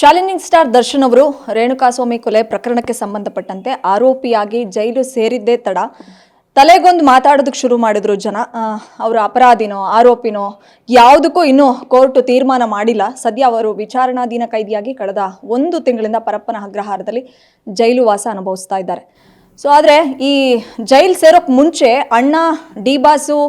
Challenging star Darshan ಅವರು ರೇಣುಕಾಸ್ವಾಮಿ ಕೊಲೆ ಪ್ರಕರಣಕ್ಕೆ ಸಂಬಂಧಪಟ್ಟಂತೆ ಆರೋಪಿಯಾಗಿ ಜೈಲು ಸೇರಿದ್ದೇ ತಡ. ತಲೆಗೊಂದು ಮಾತಾಡೋದಕ್ಕೆ ಶುರು ಮಾಡಿದ್ರು ಜನ. ಅವರ ಅಪರಾಧಿನೋ, ಆರೋಪಿನೋ ಯಾವುದಕ್ಕೂ ಇನ್ನೂ ಕೋರ್ಟ್ ತೀರ್ಮಾನ ಮಾಡಿಲ್ಲ. ಸದ್ಯ ಅವರು ವಿಚಾರಣಾಧೀನ ಕೈದಿಯಾಗಿ ಕಳೆದ ಒಂದು ತಿಂಗಳಿಂದ ಪರಪ್ಪನ ಅಗ್ರಹಾರದಲ್ಲಿ ಜೈಲು ವಾಸ ಅನುಭವಿಸ್ತಾ ಇದ್ದಾರೆ. ಸೊ ಆದರೆ ಈ ಜೈಲ್ ಸೇರೋಕ್ಕೆ ಮುಂಚೆ ಅಣ್ಣ, ಡಿ ಬಾಸು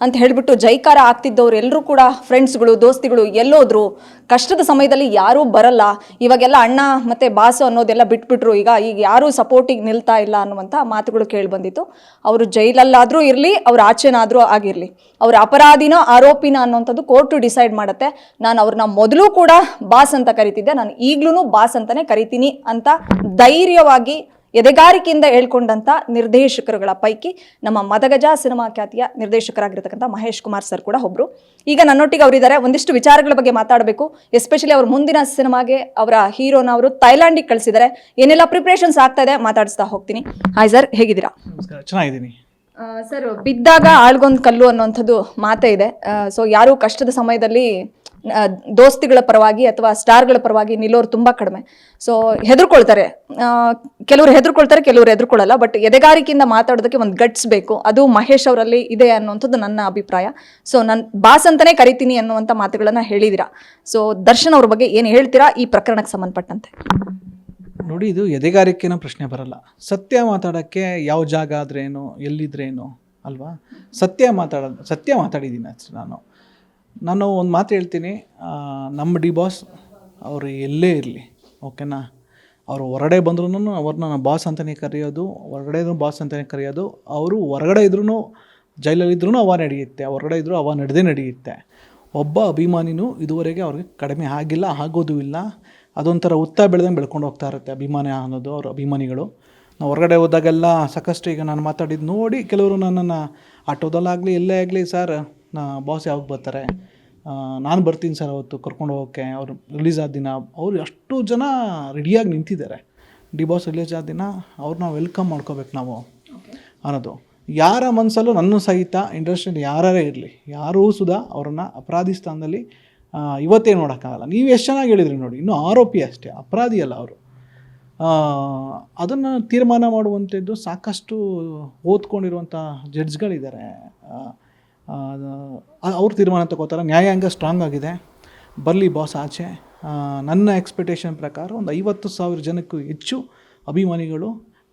ಅಂತ ಹೇಳಿಬಿಟ್ಟು ಜೈಕಾರ ಆಗ್ತಿದ್ದವ್ರು ಎಲ್ಲರೂ ಕೂಡ ಫ್ರೆಂಡ್ಸ್ಗಳು ದೋಸ್ತಿಗಳು ಎಲ್ಲೋದ್ರು ಕಷ್ಟದ ಸಮಯದಲ್ಲಿ ಯಾರೂ ಬರಲ್ಲ. ಇವಾಗೆಲ್ಲ ಅಣ್ಣ ಮತ್ತು ಬಾಸು ಅನ್ನೋದೆಲ್ಲ ಬಿಟ್ಬಿಟ್ರು. ಈಗ ಈಗ ಯಾರೂ ಸಪೋರ್ಟಿಗೆ ನಿಲ್ತಾ ಇಲ್ಲ ಅನ್ನುವಂಥ ಮಾತುಗಳು ಕೇಳಿ ಬಂದಿತ್ತು ಅವರು ಜೈಲಲ್ಲಾದರೂ ಇರಲಿ, ಅವ್ರ ಆಚೆನಾದರೂ ಆಗಿರಲಿ. ಅವ್ರ ಅಪರಾಧಿನೋ ಆರೋಪಿನ ಅನ್ನೋಂಥದ್ದು ಕೋರ್ಟು ಡಿಸೈಡ್ ಮಾಡುತ್ತೆ. ನಾನು ಅವ್ರನ್ನ ಮೊದಲು ಕೂಡ ಬಾಸ್ ಅಂತ ಕರಿತಿದ್ದೆ. ನಾನು ಈಗಲೂ ಬಾಸ್ ಅಂತಲೇ ಕರಿತೀನಿ ಅಂತ ಧೈರ್ಯವಾಗಿ ಎದೆಗಾರಿಕೆಯಿಂದ ಹೇಳ್ಕೊಂಡಂತ ನಿರ್ದೇಶಕರುಗಳ ಪೈಕಿ ನಮ್ಮ ಮದಗಜ ಸಿನಿಮಾ ಖ್ಯಾತಿಯ ನಿರ್ದೇಶಕರಾಗಿರ್ತಕ್ಕಂಥ ಮಹೇಶ್ ಕುಮಾರ್ ಸರ್ ಕೂಡ ಒಬ್ರು. ಈಗ ನನ್ನೊಟ್ಟಿಗೆ ಅವರಿದ್ದಾರೆ. ಒಂದಿಷ್ಟು ವಿಚಾರಗಳ ಬಗ್ಗೆ ಮಾತಾಡಬೇಕು. ಎಸ್ಪೆಷಲಿ ಅವ್ರ ಮುಂದಿನ ಸಿನಿಮಾಗೆ ಅವರ ಹೀರೋನ ಅವರು ಥೈಲ್ಯಾಂಡಿಗೆ ಕಳಿಸಿದ್ದಾರೆ. ಏನೆಲ್ಲ ಪ್ರಿಪ್ರೇಷನ್ಸ್ ಆಗ್ತಾ ಇದೆ ಮಾತಾಡಿಸ್ತಾ ಹೋಗ್ತೀನಿ. ಹಾಯ್ ಸರ್ ಹೇಗಿದ್ದೀರಾ? ನಮಸ್ಕಾರ. ಚೆನ್ನಾಗಿದ್ದೀನಿ. ಸರ್ ಬಿದ್ದಾಗ ಆಳ್ಗೊಂದು ಕಲ್ಲು ಅನ್ನುವಂಥದ್ದು ಮಾತೇ ಇದೆ. ಸೊ ಯಾರು ಕಷ್ಟದ ಸಮಯದಲ್ಲಿ ದೋಸ್ತಿಗಳ ಪರವಾಗಿ ಅಥವಾ ಸ್ಟಾರ್ಗಳ ಪರವಾಗಿ ನಿಲ್ಲೋರು ತುಂಬ ಕಡಿಮೆ. ಸೊ ಹೆದರ್ಕೊಳ್ತಾರೆ. ಕೆಲವರು ಹೆದರ್ಕೊಳ್ತಾರೆ, ಕೆಲವರು ಹೆದರ್ಕೊಳ್ಳಲ್ಲ ಬಟ್ ಎದೆಗಾರಿಕೆಯಿಂದ ಮಾತಾಡೋದಕ್ಕೆ ಒಂದು ಗಟ್ಸ್ ಬೇಕು. ಅದು ಮಹೇಶ್ ಅವರಲ್ಲಿ ಇದೆ ಅನ್ನುವಂಥದ್ದು ನನ್ನ ಅಭಿಪ್ರಾಯ. ಸೊ ನನ್ನ ಬಾಸ್ ಅಂತಲೇ ಕರಿತೀನಿ ಅನ್ನುವಂಥ ಮಾತುಗಳನ್ನು ಹೇಳಿದಿರಾ. ಸೊ ದರ್ಶನ್ ಅವ್ರ ಬಗ್ಗೆ ಏನು ಹೇಳ್ತೀರಾ? ಈ ಪ್ರಕರಣಕ್ಕೆ ಸಂಬಂಧಪಟ್ಟಂತೆ. ನೋಡಿ, ಇದು ಎದೆಗಾರಿಕೆನೋ ಪ್ರಶ್ನೆ ಬರಲ್ಲ. ಸತ್ಯ ಮಾತಾಡೋಕ್ಕೆ ಯಾವ ಜಾಗ ಆದ್ರೇನು, ಎಲ್ಲಿದ್ರೇನು, ಅಲ್ವಾ? ಸತ್ಯ ಮಾತಾಡೋದು ಸತ್ಯ ಮಾತಾಡಿದ್ದೀನಿ ನಾನು. ನಾನು ಒಂದು ಮಾತು ಹೇಳ್ತೀನಿ. ನಮ್ಮ ಡಿ ಬಾಸ್ ಅವರು ಎಲ್ಲೇ ಇರಲಿ, ಓಕೆನಾ? ಅವರು ಹೊರಗಡೆ ಬಂದ್ರೂ ಅವ್ರನ್ನ ನಾನು ಬಾಸ್ ಅಂತಲೇ ಕರೆಯೋದು, ಹೊರಗಡೆ ಬಾಸ್ ಅಂತಲೇ ಕರೆಯೋದು. ಅವರು ಹೊರಗಡೆ ಇದ್ರೂ ಜೈಲಲ್ಲಿದ್ರೂ ಅವ ನಡೆಯುತ್ತೆ ಹೊರಗಡೆ ಇದ್ದರೂ ಅವ ನಡೆದೇ ನಡೆಯುತ್ತೆ. ಒಬ್ಬ ಅಭಿಮಾನಿನೂ ಇದುವರೆಗೆ ಅವ್ರಿಗೆ ಕಡಿಮೆ ಆಗಿಲ್ಲ, ಆಗೋದು ಇಲ್ಲ. ಅದೊಂಥರ ಉತ್ತ ಬೆಳೆದಂಗೆ ಬೆಳ್ಕೊಂಡು ಹೋಗ್ತಾ ಇರುತ್ತೆ ಅಭಿಮಾನಿ ಅನ್ನೋದು ಅವ್ರ ಅಭಿಮಾನಿಗಳು. ನಾವು ಹೊರಗಡೆ ಹೋದಾಗೆಲ್ಲ ಸಾಕಷ್ಟು ಈಗ ನಾನು ಮಾತಾಡಿದ್ದು ನೋಡಿ ಕೆಲವರು ನನ್ನನ್ನು ಆಟೋದಲ್ಲಾಗಲಿ ಎಲ್ಲೇ ಆಗಲಿ ಸರ್. ನಾ ಬಾಸ್ ಯಾವಾಗ ಬರ್ತಾರೆ? ನಾನು ಬರ್ತೀನಿ ಸರ್ ಅವತ್ತು ಕರ್ಕೊಂಡು ಹೋಗೋಕ್ಕೆ. ಅವ್ರು ರಿಲೀಸ್ ಆದ ದಿನ ಅವ್ರು ಅಷ್ಟು ಜನ ರೆಡಿಯಾಗಿ ನಿಂತಿದ್ದಾರೆ. ಡಿ ಬಾಸ್ ರಿಲೀಸ್ ಆದ ದಿನ ಅವ್ರನ್ನ ವೆಲ್ಕಮ್ ಮಾಡ್ಕೋಬೇಕು ನಾವು ಅನ್ನೋದು. ಯಾರ ಮನಸ್ಸಲ್ಲೂ ನನ್ನ ಸಹಿತ ಇಂಡಸ್ಟ್ರಿಯಲ್ಲಿ ಯಾರೇ ಇರಲಿ, ಯಾರೂ ಸುಧಾ ಅವ್ರನ್ನ ಅಪರಾಧಿ ಸ್ಥಾನದಲ್ಲಿ ಇವತ್ತೇ ನೋಡೋಕ್ಕಾಗಲ್ಲ. ನೀವು ಎಷ್ಟು ಚೆನ್ನಾಗಿ ಹೇಳಿದ್ರಿ ನೋಡಿ, ಇನ್ನೂ ಆರೋಪಿ ಅಷ್ಟೇ, ಅಪರಾಧಿ ಅಲ್ಲ ಅವರು. ಅದನ್ನು ತೀರ್ಮಾನ ಮಾಡುವಂಥದ್ದು ಸಾಕಷ್ಟು ಓದ್ಕೊಂಡಿರುವಂಥ ಜಡ್ಜ್ಗಳಿದ್ದಾರೆ ಅವ್ರು ತೀರ್ಮಾನ ತಗೋತಾರೆ. ನ್ಯಾಯಾಂಗ ಸ್ಟ್ರಾಂಗ್ ಆಗಿದೆ. ಬರಲಿ ಬಾಸ್ ಆಚೆ. ನನ್ನ ಎಕ್ಸ್ಪೆಕ್ಟೇಷನ್ ಪ್ರಕಾರ ಒಂದು ಐವತ್ತು ಸಾವಿರ ಜನಕ್ಕೂ ಹೆಚ್ಚು ಅಭಿಮಾನಿಗಳು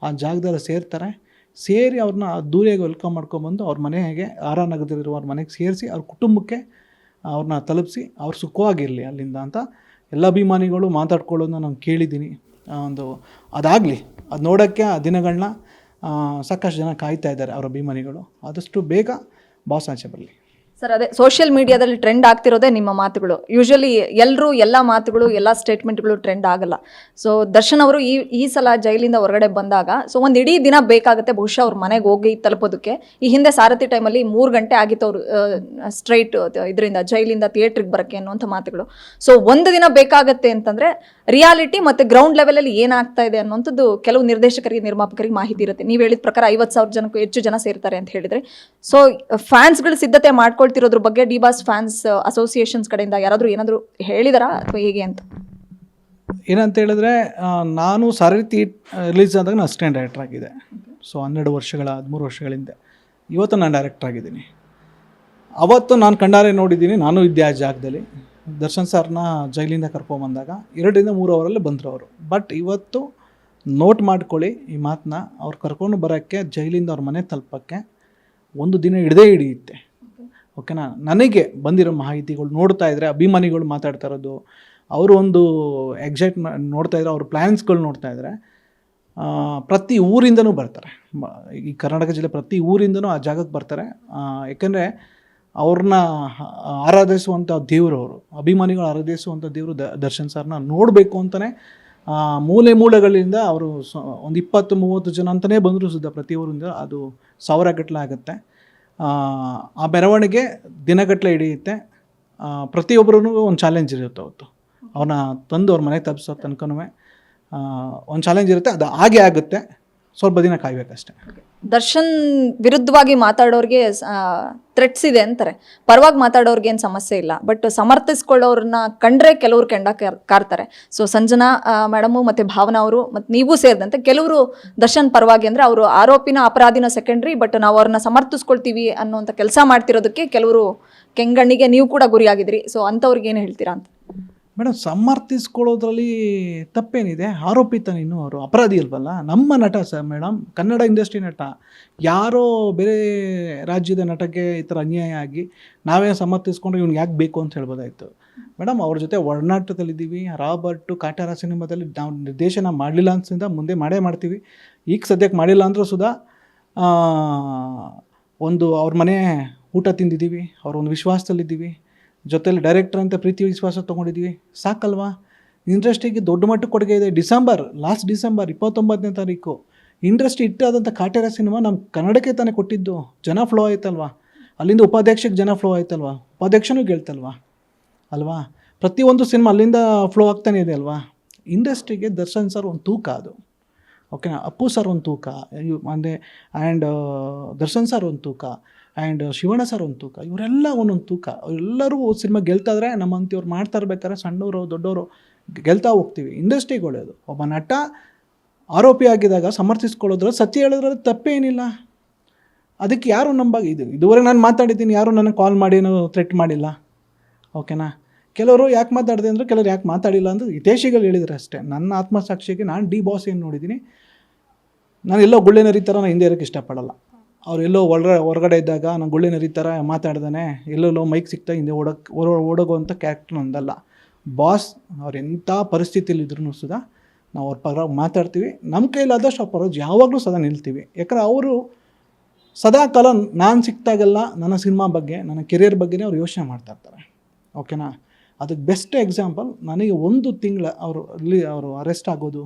ಆ ಜಾಗದಲ್ಲಿ ಸೇರ್ತಾರೆ. ಸೇರಿ ಅವ್ರನ್ನ ದೂರಿಯಾಗಿ ವೆಲ್ಕಮ್ ಮಾಡ್ಕೊಂಬಂದು ಅವ್ರ ಮನೆಗೆ ಆರ ನಗರದಲ್ಲಿರುವ ಅವ್ರ ಮನೆಗೆ ಸೇರಿಸಿ, ಅವ್ರ ಕುಟುಂಬಕ್ಕೆ ಅವ್ರನ್ನ ತಲುಪಿಸಿ, ಅವ್ರು ಸುಖವಾಗಿರಲಿ ಅಲ್ಲಿಂದ ಅಂತ ಎಲ್ಲ ಅಭಿಮಾನಿಗಳು ಮಾತಾಡ್ಕೊಳ್ಳೋದನ್ನ ನಾನು ಕೇಳಿದ್ದೀನಿ. ಒಂದು ಅದಾಗಲಿ, ಅದು ನೋಡೋಕ್ಕೆ ಆ ದಿನಗಳನ್ನ ಸಾಕಷ್ಟು ಜನ ಕಾಯ್ತಾ ಇದ್ದಾರೆ ಅವ್ರ ಅಭಿಮಾನಿಗಳು. ಆದಷ್ಟು ಬೇಗ ಬಾಸ್ ಆಚೆ ಬರಲಿ ಸರ್, ಅದೇ ಸೋಷಿಯಲ್ ಮೀಡಿಯಾದಲ್ಲಿ ಟ್ರೆಂಡ್ ಆಗ್ತಿರೋದೇ ನಿಮ್ಮ ಮಾತುಗಳು. ಯೂಶಲಿ ಎಲ್ಲರೂ ಎಲ್ಲ ಮಾತುಗಳು, ಎಲ್ಲ ಸ್ಟೇಟ್ಮೆಂಟ್ಗಳು ಟ್ರೆಂಡ್ ಆಗಲ್ಲ. ಸೊ ದರ್ಶನ್ ಅವರು ಈ ಈ ಸಲ ಜೈಲಿಂದ ಹೊರಗಡೆ ಬಂದಾಗ ಸೊ ಒಂದು ಇಡೀ ದಿನ ಬೇಕಾಗುತ್ತೆ ಬಹುಶಃ ಅವ್ರ ಮನೆಗೆ ಹೋಗಿ ತಲುಪೋದಕ್ಕೆ. ಈ ಹಿಂದೆ ಸಾರಥಿ ಟೈಮಲ್ಲಿ ಮೂರು ಗಂಟೆ ಆಗಿತ್ತು ಅವರು ಸ್ಟ್ರೈಟ್ ಇದರಿಂದ, ಜೈಲಿಂದ ಥಿಯೇಟ್ರಿಗೆ ಬರೋಕ್ಕೆ ಅನ್ನುವಂಥ ಮಾತುಗಳು. ಸೊ ಒಂದು ದಿನ ಬೇಕಾಗತ್ತೆ ಅಂತಂದರೆ ರಿಯಾಲಿಟಿ ಮತ್ತು ಗ್ರೌಂಡ್ ಲೆವೆಲಲ್ಲಿ ಏನಾಗ್ತಾ ಇದೆ ಅನ್ನುವಂಥದ್ದು ಕೆಲವು ನಿರ್ದೇಶಕರಿಗೆ, ನಿರ್ಮಾಪಕರಿಗೆ ಮಾಹಿತಿ ಇರುತ್ತೆ. ನೀವು ಹೇಳಿದ ಪ್ರಕಾರ ಐವತ್ತು ಸಾವಿರ ಜನಕ್ಕೂ ಹೆಚ್ಚು ಜನ ಸೇರ್ತಾರೆ ಅಂತ ಹೇಳಿದರೆ. ಸೊ ಫ್ಯಾನ್ಸ್ಗಳು ಸಿದ್ಧತೆ ಮಾಡ್ಕೊಳ್ತಿರೋದ್ರ ಬಗ್ಗೆ ಡಿ ಬಾಸ್ ಫ್ಯಾನ್ಸ್ ಅಸೋಸಿಯೇಷನ್ಸ್ ಕಡೆಯಿಂದ ಯಾರಾದರೂ ಏನಾದರೂ ಹೇಳಿದಾರಾ ಅಥವಾ ಹೇಗೆ ಅಂತ? ಏನಂತ ಹೇಳಿದ್ರೆ ನಾನು ಸಾರಥಿ ರಿಲೀಸ್ ಆದಾಗ ನಾನು ಅಸಿಸ್ಟೆಂಟ್ ಡೈರೆಕ್ಟರ್ ಆಗಿದೆ ಸೊ ಹನ್ನೆರಡು ವರ್ಷಗಳ, ಹದಿಮೂರು ವರ್ಷಗಳಿಂದ ಇವತ್ತು ನಾನು ಡೈರೆಕ್ಟರ್ ಆಗಿದ್ದೀನಿ. ಅವತ್ತು ನಾನು ಕಂಡಾರೆ ನೋಡಿದ್ದೀನಿ. ನಾನು ಇದ್ದೆ ಆ ಜಾಗದಲ್ಲಿ. ದರ್ಶನ್ ಸರ್ನ ಜೈಲಿಂದ ಕರ್ಕೊಂಬಂದಾಗ ಎರಡರಿಂದ ಮೂರು ಅವರಲ್ಲಿ ಬಂದರು ಅವರು ಬಟ್ ಇವತ್ತು ನೋಟ್ ಮಾಡ್ಕೊಳ್ಳಿ ಈ ಮಾತನ್ನ ಅವ್ರು ಕರ್ಕೊಂಡು ಬರೋಕ್ಕೆ, ಜೈಲಿಂದ ಅವ್ರ ಮನೆ ತಲುಪಕ್ಕೆ ಒಂದು ದಿನ ಹಿಡ್ದೇ ಹಿಡಿಯುತ್ತೆ. ಓಕೆನಾ? ನನಗೆ ಬಂದಿರೋ ಮಾಹಿತಿಗಳು ನೋಡ್ತಾ ಇದ್ರೆ ಅಭಿಮಾನಿಗಳು ಮಾತಾಡ್ತಾ ಇರೋದು ಅವರು ಒಂದು ಎಕ್ಸಾಕ್ಟ್ ನೋಡ್ತಾ ಇದ್ರೆ ಅವ್ರ ಪ್ಲ್ಯಾನ್ಸ್ಗಳು ನೋಡ್ತಾ ಇದ್ರೆ ಆ, ಪ್ರತಿ ಊರಿಂದನೂ ಬರ್ತಾರೆ. ಈ ಕರ್ನಾಟಕ ಜಿಲ್ಲೆ ಪ್ರತಿ ಊರಿಂದನೂ ಆ ಜಾಗಕ್ಕೆ ಬರ್ತಾರೆ. ಯಾಕೆಂದರೆ ಅವ್ರನ್ನ ಆರಾಧಿಸುವಂಥ ದೇವರು ಅವರು. ಅಭಿಮಾನಿಗಳು ಆರಾಧಿಸುವಂಥ ದೇವರು ದರ್ಶನ್ ಸರ್ನ ನೋಡಬೇಕು ಅಂತಲೇ ಮೂಲೆ ಮೂಲೆಗಳಿಂದ ಅವರು ಸ ಒಂದು ಇಪ್ಪತ್ತು ಮೂವತ್ತು ಜನ ಅಂತಲೇ ಬಂದರೂ ಸುದ್ದ ಪ್ರತಿ ಊರಿಂದ. ಅದು ಸಾವಿರ ಗಟ್ಟಲೆ ಆಗುತ್ತೆ. ಆ, ಮೆರವಣಿಗೆ ದಿನಗಟ್ಟಲೆ ಹಿಡಿಯುತ್ತೆ. ಪ್ರತಿಯೊಬ್ಬರೂ ಒಂದು ಚಾಲೆಂಜ್ ಇರುತ್ತೆ ಅವತ್ತು. ಅವನ್ನ ತಂದು ಅವ್ರ ಮನೆಗೆ ತಪ್ಪಿಸೋ ತನಕನೂ ಒಂದು ಚಾಲೆಂಜ್ ಇರುತ್ತೆ ಅದು ಹಾಗೆ ಆಗುತ್ತೆ. ಸ್ವಲ್ಪ ದಿನ ಕಾಯ್ಬೇಕಷ್ಟೆ. ದರ್ಶನ್ ವಿರುದ್ಧವಾಗಿ ಮಾತಾಡೋರಿಗೆ ಥ್ರೆಟ್ಸ್ ಇದೆ ಅಂತಾರೆ. ಪರವಾಗಿ ಮಾತಾಡೋರ್ಗೆ ಏನು ಸಮಸ್ಯೆ ಇಲ್ಲ. ಬಟ್ ಸಮರ್ಥಿಸ್ಕೊಳ್ಳೋರನ್ನ ಕಂಡ್ರೆ ಕೆಲವ್ರು ಕೆಂಡ ಕಾರ್- ಕಾರ್ತಾರೆ. ಸೊ ಸಂಜನಾ ಮೇಡಮು ಮತ್ತು ಭಾವನಾ ಅವರು ಮತ್ತು ನೀವು ಸೇರಿದಂತೆ ಕೆಲವರು ದರ್ಶನ್ ಪರವಾಗಿ ಅಂದರೆ ಅವರು ಆರೋಪಿನ ಅಪರಾಧಿನ ಸೆಕೆಂಡ್ರಿ ಬಟ್ ನಾವು ಅವ್ರನ್ನ ಸಮರ್ಥಿಸ್ಕೊಳ್ತೀವಿ ಅನ್ನೋಂಥ ಕೆಲಸ ಮಾಡ್ತಿರೋದಕ್ಕೆ ಕೆಲವರು ಕೆಂಗಣ್ಣಿಗೆ ನೀವು ಕೂಡ ಗುರಿಯಾಗಿದ್ರಿ. ಸೊ ಅಂಥವ್ರಿಗೆ ಏನು ಹೇಳ್ತೀರಾ ಅಂತ? ಮೇಡಮ್ ಸಮರ್ಥಿಸ್ಕೊಳ್ಳೋದ್ರಲ್ಲಿ ತಪ್ಪೇನಿದೆ? ಆರೋಪಿತ ಇನ್ನೂ ಅವರು. ಅಪರಾಧಿ ಅಲ್ವಲ್ಲ? ನಮ್ಮ ನಟ ಸರ್ ಮೇಡಮ್ ಕನ್ನಡ ಇಂಡಸ್ಟ್ರಿ ನಟ. ಯಾರೋ ಬೇರೆ ರಾಜ್ಯದ ನಟಕ್ಕೆ ಈ ಥರ ಅನ್ಯಾಯ ಆಗಿ ನಾವೇ ಸಮರ್ಥಿಸ್ಕೊಂಡ್ರೆ ಇವ್ನಿಗೆ ಯಾಕೆ ಬೇಕು ಅಂತ ಹೇಳ್ಬೋದಾಯಿತು. ಮೇಡಮ್ ಅವ್ರ ಜೊತೆ ಒಡನಾಟದಲ್ಲಿದ್ದೀವಿ. ರಾಬರ್ಟು ಕಾಟಾರ ಸಿನಿಮಾದಲ್ಲಿ ನಾವು ನಿರ್ದೇಶನ ಮಾಡಲಿಲ್ಲ ಅನ್ಸಿಂದ ಮುಂದೆ ಮಾಡೇ ಮಾಡ್ತೀವಿ. ಈಗ ಸದ್ಯಕ್ಕೆ ಮಾಡಿಲ್ಲ ಅಂದರೂ ಸುಧಾ ಒಂದು ಅವ್ರ ಮನೆ ಊಟ ತಿಂದಿದ್ದೀವಿ. ಅವ್ರ ಒಂದು ವಿಶ್ವಾಸದಲ್ಲಿದ್ದೀವಿ. ಜೊತೆಲಿ ಡೈರೆಕ್ಟರ್ ಅಂತ ಪ್ರೀತಿ ವಿಶ್ವಾಸ ತೊಗೊಂಡಿದ್ದೀವಿ ಸಾಕಲ್ವಾ? ಇಂಡಸ್ಟ್ರಿಗೆ ದೊಡ್ಡ ಮಟ್ಟಕ್ಕೆ ಕೊಡುಗೆ ಇದೆ. ಡಿಸೆಂಬರ್ ಲಾಸ್ಟ್ ಡಿಸೆಂಬರ್, ಇಪ್ಪತ್ತೊಂಬತ್ತನೇ ತಾರೀಕು. ಇಂಡಸ್ಟ್ರಿ ಇಟ್ಟಾದಂಥ ಕಾಟೇರ ಸಿನಿಮಾ ನಮ್ಮ ಕನ್ನಡಕ್ಕೆ ತಾನೇ ಕೊಟ್ಟಿದ್ದು. ಜನ ಫ್ಲೋ ಆಯ್ತಲ್ವಾ? ಅಲ್ಲಿಂದ ಉಪಾಧ್ಯಕ್ಷಕ್ಕೆ ಜನ ಫ್ಲೋ ಆಯ್ತಲ್ವಾ? ಉಪಾಧ್ಯಕ್ಷನೂ ಗೆಲ್ತಲ್ವಾ? ಅಲ್ವಾ? ಪ್ರತಿಯೊಂದು ಸಿನಿಮಾ ಅಲ್ಲಿಂದ ಫ್ಲೋ ಆಗ್ತಾನೆ ಇದೆ ಅಲ್ವಾ? ಇಂಡಸ್ಟ್ರಿಗೆ ದರ್ಶನ್ ಸರ್ ಒಂದು ತೂಕ ಅದು. ಓಕೆನಾ ಅಪ್ಪು ಸರ್ ಒಂದು ತೂಕ. ಅಂದರೆ ಆ್ಯಂಡ್ ದರ್ಶನ್ ಸರ್ ಒಂದು ತೂಕ. ಆ್ಯಂಡ್ ಶಿವಣ್ಣ ಸರ್ ಒಂದು ತೂಕ. ಇವರೆಲ್ಲ ಒಂದೊಂದು ತೂಕ. ಎಲ್ಲರೂ ಸಿನಿಮಾ ಗೆಲ್ತಾ ನಮ್ಮ ಅಂತಿವ್ರು ಮಾಡ್ತಾ ಇರ್ಬೇಕಾದ್ರೆ ಸಣ್ಣವರು, ದೊಡ್ಡವರು ಗೆಲ್ತಾ ಹೋಗ್ತೀವಿ. ಇಂಡಸ್ಟ್ರಿಗೆ ಒಳ್ಳೆಯದು ಒಬ್ಬ ನಟ ಆರೋಪಿ ಆಗಿದಾಗ ಸಮರ್ಥಿಸ್ಕೊಳ್ಳೋದ್ರ ಸತ್ಯ ಹೇಳೋದ್ರಲ್ಲಿ ತಪ್ಪೇನಿಲ್ಲ. ಅದಕ್ಕೆ ಯಾರು ನಂಬಾಗ ಇದು, ಇದುವರೆಗೆ ನಾನು ಮಾತಾಡಿದ್ದೀನಿ, ಯಾರು ನನಗೆ ಕಾಲ್ ಮಾಡಿ ಏನೋ ಥ್ರೆಟ್ ಮಾಡಿಲ್ಲ. ಓಕೆನಾ ಕೆಲವರು ಯಾಕೆ ಮಾತಾಡಿದೆ ಅಂದರೆ ಕೆಲವರು ಯಾಕೆ ಮಾತಾಡಿಲ್ಲ ಅಂದರೆ ಹಿತೇಶಿಗಳು ಹೇಳಿದ್ರು ಅಷ್ಟೇ. ನನ್ನ ಆತ್ಮಸಾಕ್ಷಿಗೆ ನಾನು ಡಿ ಬಾಸ್ ಏನು ನೋಡಿದ್ದೀನಿ, ನಾನು ಎಲ್ಲೋ ಗುಳ್ಳೆನ ನರಿ ಥರ ನಾನು ಹಿಂದೆ ಇರೋಕ್ಕೆ ಇಷ್ಟಪಡಲ್ಲ. ಅವ್ರು ಎಲ್ಲೋ ಹೊರಗಡೆ ಇದ್ದಾಗ ನಾನು ಗುಳ್ಳೆ ನರಿ ಥರ ಮಾತಾಡ್ದಾನೆ, ಎಲ್ಲೆಲ್ಲೋ ಮೈಕ್ ಸಿಗ್ತಾ ಹಿಂದೆ ಓಡೋಕ್ಕೆ ಓಡೋಗುವಂಥ ಕ್ಯಾರೆಕ್ಟರ್ ನಂದಲ್ಲ. ಬಾಸ್ ಅವ್ರು ಎಂಥ ಪರಿಸ್ಥಿತಿಲಿದ್ರು ಸುದ ನಾವು ಅವ್ರ ಪರ ಮಾತಾಡ್ತೀವಿ. ನಮ್ಮ ಕೈಲಾದಷ್ಟು ಅವ್ರ ಪರವಾಗಿ ಯಾವಾಗಲೂ ಸದಾ ನಿಲ್ತೀವಿ. ಯಾಕಂದ್ರೆ ಅವರು ಸದಾ ಕಾಲ ನಾನು ಸಿಕ್ತಾಗೆಲ್ಲ ನನ್ನ ಸಿನಿಮಾ ಬಗ್ಗೆ, ನನ್ನ ಕೆರಿಯರ್ ಬಗ್ಗೆನೇ ಅವ್ರು ಯೋಚನೆ ಮಾಡ್ತಾ ಇರ್ತಾರೆ. ಓಕೆನಾ ಅದಕ್ಕೆ ಬೆಸ್ಟ್ ಎಕ್ಸಾಂಪಲ್ ನನಗೆ ಒಂದು ತಿಂಗಳ ಅವರು ಅಲ್ಲಿ ಅವರು ಅರೆಸ್ಟ್ ಆಗೋದು,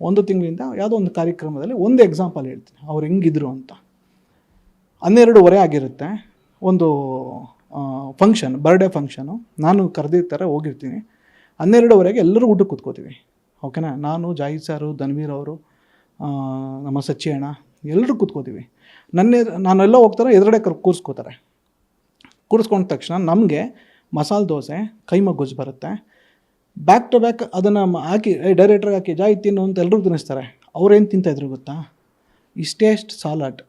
ಒಂದು ತಿಂಗಳಿಂದ ಯಾವುದೋ ಒಂದು ಕಾರ್ಯಕ್ರಮದಲ್ಲಿ ಒಂದು ಎಕ್ಸಾಂಪಲ್ ಹೇಳ್ತೀನಿ. ಅವ್ರು ಹೆಂಗಿದ್ರು ಅಂತ. ಹನ್ನೆರಡುವರೆ ಆಗಿರುತ್ತೆ. ಒಂದು ಫಂಕ್ಷನ್ ಬರ್ಡೇ ಫಂಕ್ಷನು ನಾನು ಕರೆದಿರ್ತಾರೆ ಹೋಗಿರ್ತೀನಿ. ಹನ್ನೆರಡುವರೆಗೆ ಎಲ್ಲರೂ ಊಟಕ್ಕೆ ಕೂತ್ಕೋತೀವಿ. ಓಕೆನಾ ನಾನು ಜಾಹಿದ್ ಸಾರು, ಧನ್ವೀರ್ ಅವರು ನಮ್ಮ ಸಚ್ಚಿ ಅಣ್ಣ, ಎಲ್ಲರೂ ಕೂತ್ಕೋತೀವಿ. ನನ್ನ ನಾನೆಲ್ಲ ಹೋಗ್ತಾರೆ, ಎದುರುಗಡೆ ಕರ್, ಕೂರಿಸ್ಕೋತಾರೆ. ಕೂರಿಸ್ಕೊಂಡ ತಕ್ಷಣ ನಮಗೆ ಮಸಾಲೆ ದೋಸೆ ಕೈಮ ಗೊಜ್ಜು ಬರುತ್ತೆ. ಬ್ಯಾಕ್ ಟು ಬ್ಯಾಕ್ ಅದನ್ನು ಹಾಕಿ ಡೈರೆಕ್ಟ್ರಿಗೆ ಹಾಕಿ ಜಾಯ್ ತಿನ್ನು ಅಂತ ಎಲ್ಲರೂ ತಿನ್ನಿಸ್ತಾರೆ. ಅವ್ರೇನು ತಿಂತಾಯಿದ್ರು ಗೊತ್ತಾ? ಇಷ್ಟೇಷ್ಟು ಸಾಲಾಡ್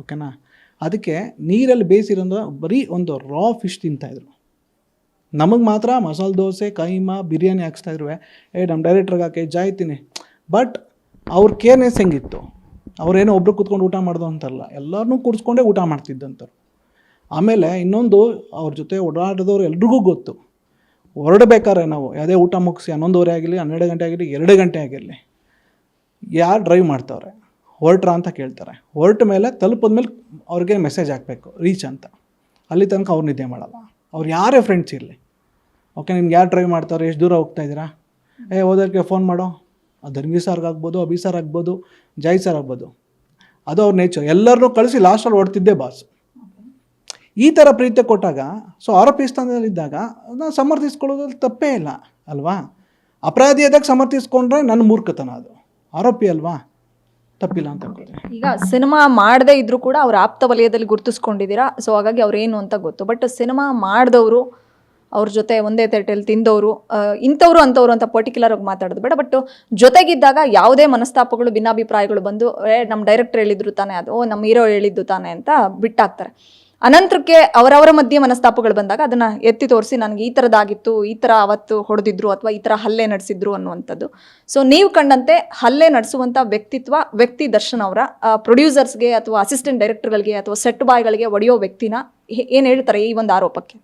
ಓಕೆನಾ ಅದಕ್ಕೆ ನೀರಲ್ಲಿ ಬೇಯಿಸಿರೋದು ಬರೀ ಒಂದು ರಾ ಫಿಶ್ ತಿಂತಾಯಿದ್ರು ನಮಗೆ ಮಾತ್ರ ಮಸಾಲೆ ದೋಸೆ, ಕೈಮಾ, ಬಿರಿಯಾನಿ ಹಾಕ್ಸ್ತಾಯಿದ್ರು ಏ ನಮ್ಮ ಡೈರೆಕ್ಟ್ರಿಗೆ ಹಾಕಿ ಜಾಯ್ತೀನಿ ಬಟ್ ಅವ್ರ ಕೇರ್ನೆಸ್ ಹೆಂಗಿತ್ತು? ಅವ್ರೇನೋ ಒಬ್ರು ಕೂತ್ಕೊಂಡು ಊಟ ಮಾಡ್ದು ಅಂತಲ್ಲ. ಎಲ್ಲರನ್ನೂ ಕೂರಿಸ್ಕೊಂಡೇ ಊಟ ಮಾಡ್ತಿದ್ದಂಥವ್ರು ಆಮೇಲೆ ಇನ್ನೊಂದು ಅವ್ರ ಜೊತೆ ಓಡಾಡಿದವ್ರು ಎಲ್ರಿಗೂ ಗೊತ್ತು. ಹೊರಡಬೇಕಾದ್ರೆ ನಾವು ಯಾವುದೇ ಊಟ ಮುಗಿಸಿ ಹನ್ನೊಂದುವರೆ ಆಗಿರಲಿ ಹನ್ನೆರಡು ಗಂಟೆ ಆಗಿರಲಿ ಎರಡು ಗಂಟೆ ಆಗಿರಲಿ ಯಾರು ಡ್ರೈವ್ ಮಾಡ್ತಾವ್ರೆ? ಹೊರಟ್ರಾ ಅಂತ ಕೇಳ್ತಾರೆ. ಹೊರಟ ಮೇಲೆ ತಲುಪಿದ ಮೇಲೆ ಅವ್ರಿಗೆ ಮೆಸೇಜ್ ಹಾಕಬೇಕು ರೀಚ್ ಅಂತ. ಅಲ್ಲಿ ತನಕ ಅವ್ರು ನಿದ್ದೆ ಮಾಡಲ್ಲ. ಅವ್ರು ಯಾರೇ ಫ್ರೆಂಡ್ಸ್ ಇರಲಿ. ಓಕೆ ನಿಮ್ಗೆ ಯಾರು ಡ್ರೈವ್ ಮಾಡ್ತಾರೆ? ಎಷ್ಟು ದೂರ ಹೋಗ್ತಾ ಇದ್ದೀರಾ? ಏ ಹೋದಕ್ಕೆ ಫೋನ್ ಮಾಡೋ. ಧರ್ಮೀರ್ ಸರ್ಗೆ ಆಗ್ಬೋದು, ಅಭಿ ಸರ್ ಆಗ್ಬೋದು ಜೈ ಸರ್ ಆಗ್ಬೋದು. ಅದು ಅವ್ರ ನೇಚರ್ ಎಲ್ಲರನ್ನೂ ಕಳಿಸಿ ಲಾಸ್ಟಲ್ಲಿ ಓಡ್ತಿದ್ದೆ ಬಾಸ್ ಈ ಥರ ಪ್ರೀತಿ ಕೊಟ್ಟಾಗ ಸೊ ಆರೋಪಿ ಸ್ಥಾನದಲ್ಲಿದ್ದಾಗ ನಾನು ಸಮರ್ಥಿಸ್ಕೊಳ್ಳೋದ್ರಲ್ಲಿ ತಪ್ಪೇ ಇಲ್ಲ, ಅಲ್ವಾ? ಅಪರಾಧಿ ಆದಾಗ ಸಮರ್ಥಿಸ್ಕೊಂಡ್ರೆ ನನ್ನ ಮೂರ್ಖತನ ಅದು. ಆರೋಪಿ ಅಲ್ವಾ? ತಪ್ಪಿಲ್ಲ ಅಂತ ಈಗ ಸಿನಿಮಾ ಮಾಡದೇ ಇದ್ರೂ ಕೂಡ ಅವ್ರ ಆಪ್ತ ವಲಯದಲ್ಲಿ ಗುರುತಿಸ್ಕೊಂಡಿದ್ದೀರಾ? ಸೊ ಹಾಗಾಗಿ ಅವ್ರೇನು ಅಂತ ಗೊತ್ತು. ಬಟ್ ಸಿನಿಮಾ ಮಾಡಿದವರು ಅವ್ರ ಜೊತೆ ಒಂದೇ ತಟ್ಟೆಯಲ್ಲಿ ತಿಂದವರು ಇಂಥವ್ರು ಅಂಥವ್ರು ಅಂತ ಪರ್ಟಿಕ್ಯುಲರ್ ಆಗಿ ಮಾತಾಡೋದು ಬೇಡ. ಬಟ್ ಜೊತೆಗಿದ್ದಾಗ ಯಾವುದೇ ಮನಸ್ತಾಪಗಳು ಭಿನ್ನಾಭಿಪ್ರಾಯಗಳು ಬಂದು ಏ ನಮ್ಮ ಡೈರೆಕ್ಟರ್ ಹೇಳಿದ್ರು ತಾನೇ ಅದು. ಓ ನಮ್ಮ ಹೀರೋ ಹೇಳಿದ್ದು ತಾನೇ ಅಂತ ಬಿಟ್ಟಾಕ್ತಾರೆ. ಅನಂತರಕ್ಕೆ ಅವರವರ ಮಧ್ಯೆ ಮನಸ್ತಾಪಗಳು ಬಂದಾಗ ಅದನ್ನ ಎತ್ತಿ ತೋರಿಸಿ ನನಗೆ ಈ ತರದಾಗಿತ್ತು ಈ ಥರ ಅವತ್ತು ಹೊಡೆದಿದ್ರು ಅಥವಾ ಈ ಥರ ಹಲ್ಲೆ ನಡೆಸಿದ್ರು ಅನ್ನುವಂಥದ್ದು. ಸೊ ನೀವು ಕಂಡಂತೆ ಹಲ್ಲೆ ನಡೆಸುವಂಥ ವ್ಯಕ್ತಿತ್ವ, ವ್ಯಕ್ತಿ ದರ್ಶನ್ ಅವರ ಪ್ರೊಡ್ಯೂಸರ್ಸ್ಗೆ ಅಥವಾ ಅಸಿಸ್ಟೆಂಟ್ ಡೈರೆಕ್ಟರ್ಗಳಿಗೆ ಅಥವಾ ಸೆಟ್ ಬಾಯ್ಗಳಿಗೆ ಒಡೆಯೋ ವ್ಯಕ್ತಿನ ಏನು ಹೇಳ್ತಾರೆ ಈ ಒಂದು ಆರೋಪಕ್ಕೆ?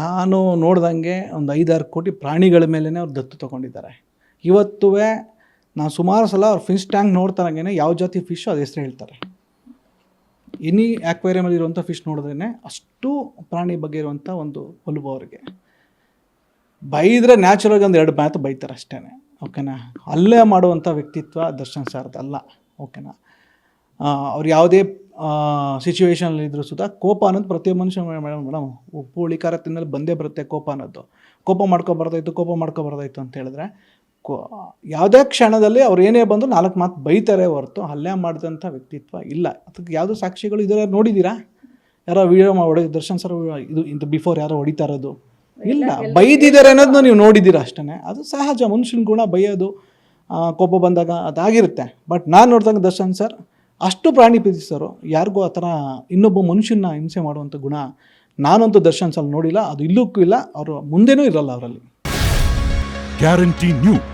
ನಾನು ನೋಡ್ದಂಗೆ ಒಂದು ಐದಾರು ಕೋಟಿ ಪ್ರಾಣಿಗಳ ಮೇಲೇ ಅವ್ರು ದತ್ತು ತಗೊಂಡಿದ್ದಾರೆ. ಇವತ್ತುವೆ ನಾನು ಸುಮಾರು ಸಲ ಅವ್ರು ಫಿಶ್ ಟ್ಯಾಂಕ್ ನೋಡ್ತಾರಂಗೆ ಯಾವ ಜಾತಿ ಫಿಶ್ ಅದು ಹೆಸರು ಹೇಳ್ತಾರೆ. ಎನಿ ಆಕ್ವೇರಿಯಮಲ್ಲಿ ಇರುವಂಥ ಫಿಶ್ ನೋಡಿದ್ರೇ ಅಷ್ಟು ಪ್ರಾಣಿ ಬಗ್ಗೆ ಇರುವಂಥ ಒಂದು ಒಲವು ಅವ್ರಿಗೆ. ಬೈದರೆ ನ್ಯಾಚುರಲ್ಗೆ ಒಂದು ಎರಡು ಮಾತು ಬೈತಾರೆ ಅಷ್ಟೇ ಓಕೆನಾ ಅಲ್ಲೇ ಮಾಡುವಂಥ ವ್ಯಕ್ತಿತ್ವ ದರ್ಶನ್ ಸರ್ದು ಅಲ್ಲ ಓಕೆನಾ ಅವ್ರು ಯಾವುದೇ ಸಿಚುವೇಶನಲ್ಲಿ ಸುತ ಕೋಪ ಅನ್ನೋದು ಪ್ರತಿ ಮನುಷ್ಯ ಮೇಡಮ್ ಮೇಡಮ್ ಉಪ್ಪು ಉಳಿಕಾರ ತಿನ್ನಲು ಬಂದೇ ಬರುತ್ತೆ ಕೋಪ ಅನ್ನೋದು. ಕೋಪ ಮಾಡ್ಕೊಬಾರ್ದಾಯ್ತು ಕೋಪ ಮಾಡ್ಕೊಬಾರ್ದಾಯ್ತು ಅಂತ ಹೇಳಿದ್ರೆ ಯಾವುದೇ ಕ್ಷಣದಲ್ಲಿ ಅವ್ರು ಏನೇ ಬಂದು ನಾಲ್ಕು ಮಾತು ಬೈತಾರೆ ಹೊರತು ಹಲ್ಲೆ ಮಾಡಿದಂಥ ವ್ಯಕ್ತಿತ್ವ ಇಲ್ಲ. ಅದಕ್ಕೆ ಯಾವುದೋ ಸಾಕ್ಷಿಗಳು ಇದ್ರೆ ನೋಡಿದ್ದೀರಾ ಯಾರೋ ವಿಡಿಯೋ ಮಾಡಿ ದರ್ಶನ್ ಸರ್ ಇದು ಇಂಥ ಬಿಫೋರ್ ಯಾರೋ ಹೊಡಿತಾ ಇರೋದು. ಇಲ್ಲ ಬೈದಿದ್ದಾರೆ ಅನ್ನೋದನ್ನ ನೀವು ನೋಡಿದ್ದೀರಾ ಅಷ್ಟೇ ಅದು ಸಹಜ ಮನುಷ್ಯನ ಗುಣ ಬೈಯೋದು ಕೋಪ ಬಂದಾಗ ಅದಾಗಿರುತ್ತೆ. ಬಟ್ ನಾನು ನೋಡಿದಾಗ ದರ್ಶನ್ ಸರ್ ಅಷ್ಟು ಪ್ರಾಣಿ ಪ್ರೀತಿಸೋರು ಯಾರಿಗೂ ಆ ಥರ ಇನ್ನೊಬ್ಬ ಮನುಷ್ಯನ ಹಿಂಸೆ ಮಾಡುವಂಥ ಗುಣ ನಾನಂತೂ ದರ್ಶನ್ ಸರ್ ನೋಡಿಲ್ಲ. ಅದು ಇಲ್ಲಕ್ಕೂ ಇಲ್ಲ ಅವರು ಮುಂದೆನೂ ಇರಲ್ಲ ಅವರಲ್ಲಿ. Guarantee news